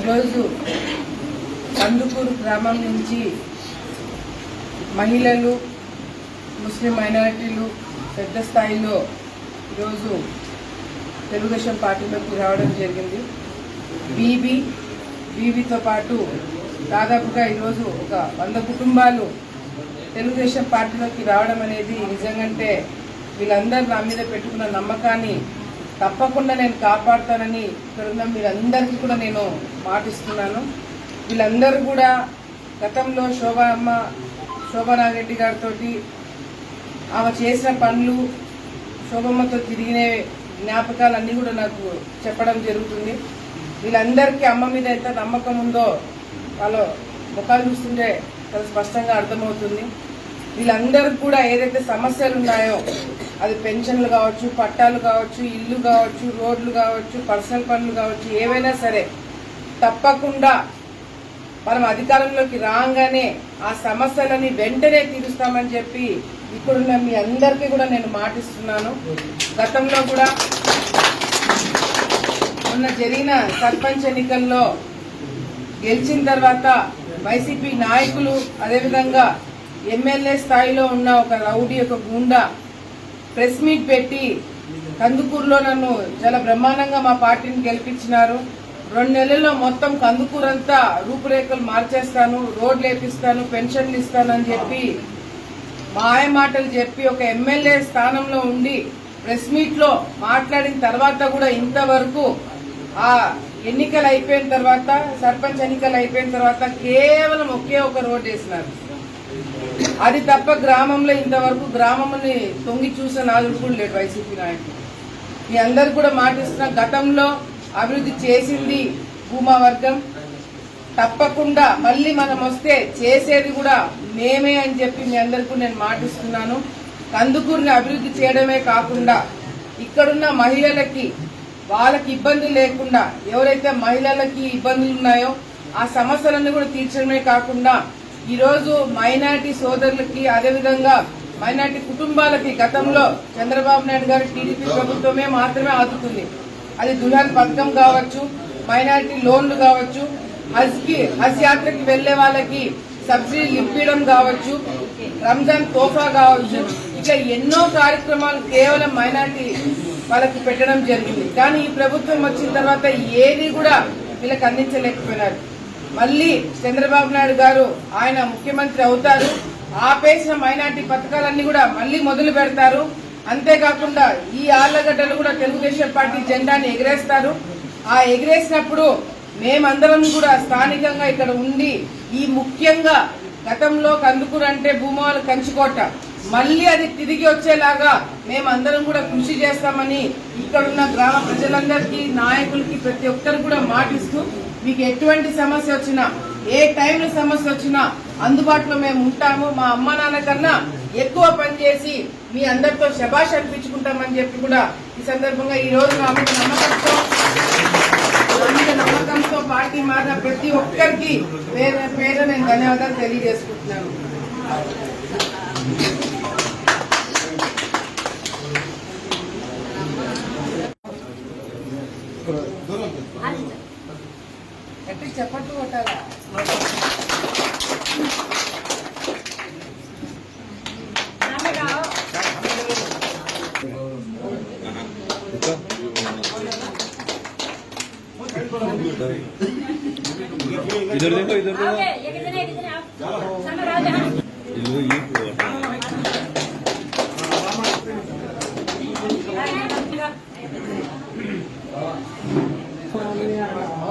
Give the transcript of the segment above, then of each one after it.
ఈరోజు కందుకూరు గ్రామం నుంచి మహిళలు ముస్లిం మైనారిటీలు పెద్ద స్థాయిలో ఈరోజు తెలుగుదేశం పార్టీలోకి రావడం జరిగింది. బీబీ బీబీతో పాటు దాదాపుగా ఈరోజు ఒక వంద కుటుంబాలు తెలుగుదేశం పార్టీలోకి రావడం అనేది నిజంగంటే వీళ్ళందరూ నా మీద పెట్టుకున్న నమ్మకాన్ని తప్పకుండా నేను కాపాడుతానని ఇక్కడున్న మీరందరికీ కూడా నేను మాటిస్తున్నాను. వీళ్ళందరూ కూడా గతంలో శోభమ్మ శోభనారెడ్డి గారితో ఆమె చేసిన పనులు శోభమ్మతో తిరిగిన జ్ఞాపకాలన్నీ కూడా నాకు చెప్పడం జరుగుతుంది. వీళ్ళందరికీ అమ్మ మీద ఎంత నమ్మకం ఉందో వాళ్ళ ముఖాలు చూస్తుంటే చాలా స్పష్టంగా అర్థమవుతుంది. వీళ్ళందరికీ కూడా ఏదైతే సమస్యలు ఉన్నాయో అది పెన్షన్లు కావచ్చు పట్టాలు కావచ్చు ఇల్లు కావచ్చు రోడ్లు కావచ్చు పర్సనల్ పనులు కావచ్చు ఏవైనా సరే తప్పకుండా మనం అధికారంలోకి రాగానే ఆ సమస్యలని వెంటనే తీరుస్తామని చెప్పి ఇప్పుడున్న మీ అందరికీ కూడా నేను మాటిస్తున్నాను. గతంలో కూడా మొన్న జరిగిన సర్పంచ్ ఎన్నికల్లో గెలిచిన తర్వాత వైసీపీ నాయకులు అదేవిధంగా ఎమ్మెల్యే స్థాయిలో ఉన్న ఒక రౌడీ ఒక గుండా ప్రెస్ మీట్ పెట్టి కందుకూరులో నన్ను చాలా బ్రహ్మాండంగా మా పార్టీని గెలిపించినారు. రెండు నెలల్లో మొత్తం కందుకూరు అంతా రూపురేఖలు మార్చేస్తాను రోడ్లు వేపిస్తాను పెన్షన్లు ఇస్తాను అని చెప్పి మాయ మాటలు చెప్పి ఒక ఎమ్మెల్యే స్థానంలో ఉండి ప్రెస్ మీట్లో మాట్లాడిన తర్వాత కూడా ఇంతవరకు ఆ ఎన్నికలు అయిపోయిన తర్వాత సర్పంచ్ ఎన్నికలు అయిపోయిన తర్వాత కేవలం ఒకే ఒక రోడ్ వేసినారు. అది తప్ప గ్రామంలో ఇంతవరకు గ్రామంని తొంగి చూసే నాదుడు కూడా లేడు వైసీపీ నాయకులు. మీ అందరు కూడా మాటిస్తున్న గతంలో అభివృద్ధి చేసింది భూమా వర్గం. తప్పకుండా మళ్ళీ మనం వస్తే చేసేది కూడా మేమే అని చెప్పి మీ అందరికీ నేను మాటిస్తున్నాను. కందుకూరుని అభివృద్ధి చేయడమే కాకుండా ఇక్కడున్న మహిళలకి వాళ్ళకి ఇబ్బందులు లేకుండా ఎవరైతే మహిళలకి ఇబ్బందులు ఉన్నాయో ఆ సమస్యలన్నీ కూడా తీర్చడమే కాకుండా ఈరోజు మైనార్టీ సోదరులకి అదేవిధంగా మైనార్టీ కుటుంబాలకి గతంలో చంద్రబాబు నాయుడు గారు టీడీపీ ప్రభుత్వమే మాత్రమే ఆదుతుంది అది దుల్హన్ పథకం కావచ్చు మైనారిటీ లోన్లు కావచ్చు హజ్కి హజ్ యాత్రకి వెళ్ళే వాళ్ళకి సబ్సిడీలు ఇప్పించడం కావచ్చు రంజాన్ తోఫా కావచ్చు ఇక ఎన్నో కార్యక్రమాలు కేవలం మైనార్టీ వాళ్ళకి పెట్టడం జరిగింది. కానీ ఈ ప్రభుత్వం వచ్చిన తర్వాత ఏది కూడా వీళ్ళకి అందించలేకపోయినారు. మళ్ళీ చంద్రబాబు నాయుడు గారు ఆయన ముఖ్యమంత్రి అవుతారు. ఆపేసిన మైనార్టీ పథకాలన్నీ కూడా మళ్ళీ మొదలు పెడతారు. అంతేకాకుండా ఈ ఆళ్ళగడ్డలు కూడా తెలుగుదేశం పార్టీ జెండాని ఎగరేస్తారు. ఆ ఎగరేసినప్పుడు మేమందరం కూడా స్థానికంగా ఇక్కడ ఉండి ఈ ముఖ్యంగా గతంలో కందుకూరు అంటే భూమాలు కంచుకోట మళ్ళీ అది తిరిగి వచ్చేలాగా మేమందరం కూడా కృషి చేస్తామని ఇక్కడున్న గ్రామ ప్రజలందరికీ నాయకులకి ప్రతి ఒక్కరు కూడా మాటిస్తూ మీకు ఎటువంటి సమస్య వచ్చినా ఏ టైంలో సమస్య వచ్చినా అందుబాటులో మేము ఉంటాము. మా అమ్మ నాన్న కన్నా ఎక్కువ పనిచేసి మీ అందరితో శబాష్ అనిపించుకుంటామని చెప్పి కూడా ఈ సందర్భంగా ఈ రోజు ఆమె నమ్మకంతో నా నమ్మకంతో పార్టీ మారిన ప్రతి ఒక్కరికి పేరు పేరు నేను ధన్యవాదాలు తెలియజేసుకుంటున్నాను. इधर देखो इधर देखो इधर ये पूरा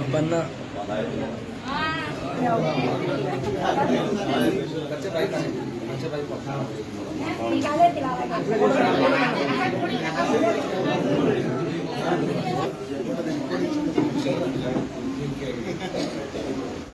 అబ్బన్నా నికాలే que